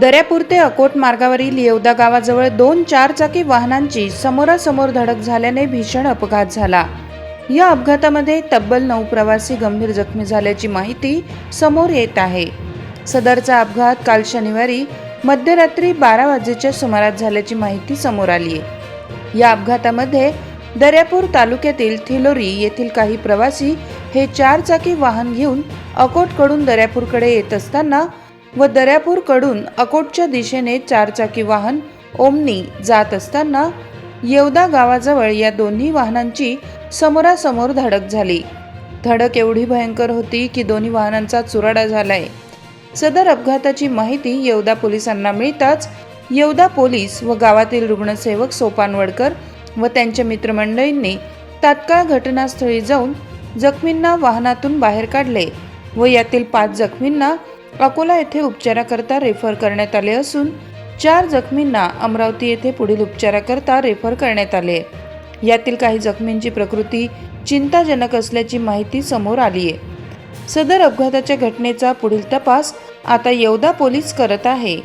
दर्यापूर ते अकोट मार्गावरील येवदा गावाजवळ दोन चारचाकी वाहनांची समोरासमोर धडक झाल्याने भीषण अपघात झाला. या अपघातामध्ये तब्बल नऊ प्रवासी गंभीर जखमी झाल्याची माहिती समोर येत आहे. सदरचा अपघात काल शनिवारी मध्यरात्री बारा वाजेच्या सुमारास झाल्याची माहिती समोर आली आहे. या अपघातामध्ये दर्यापूर तालुक्यातील थिलोरी येथील काही प्रवासी हे चारचाकी वाहन घेऊन अकोटकडून दर्यापूरकडे येत असताना व दर्यापूरकडून अकोटच्या दिशेने चारचाकी वाहन ओमनी जात असताना येवदा गावाजवळ या दोन्ही वाहनांची समोरासमोर धडक झाली. धडक एवढी भयंकर होती की दोन्ही वाहनांचा चुराडा झालाय. सदर अपघाताची माहिती येवदा पोलिसांना मिळताच येवदा पोलीस व गावातील रुग्णसेवक सोपानवडकर व त्यांच्या मित्रमंडळींनी तात्काळ घटनास्थळी जाऊन जखमींना वाहनातून बाहेर काढले व यातील पाच जखमींना अकोला येथे उपचाराकरता रेफर करण्यात आले असून चार जखमींना अमरावती येथे पुढील उपचाराकरता रेफर करण्यात आले. यातील काही जखमींची प्रकृती चिंताजनक असल्याची माहिती समोर आली आहे सदर अपघाताच्या घटनेचा पुढील तपास आता येवदा पोलीस करत आहे.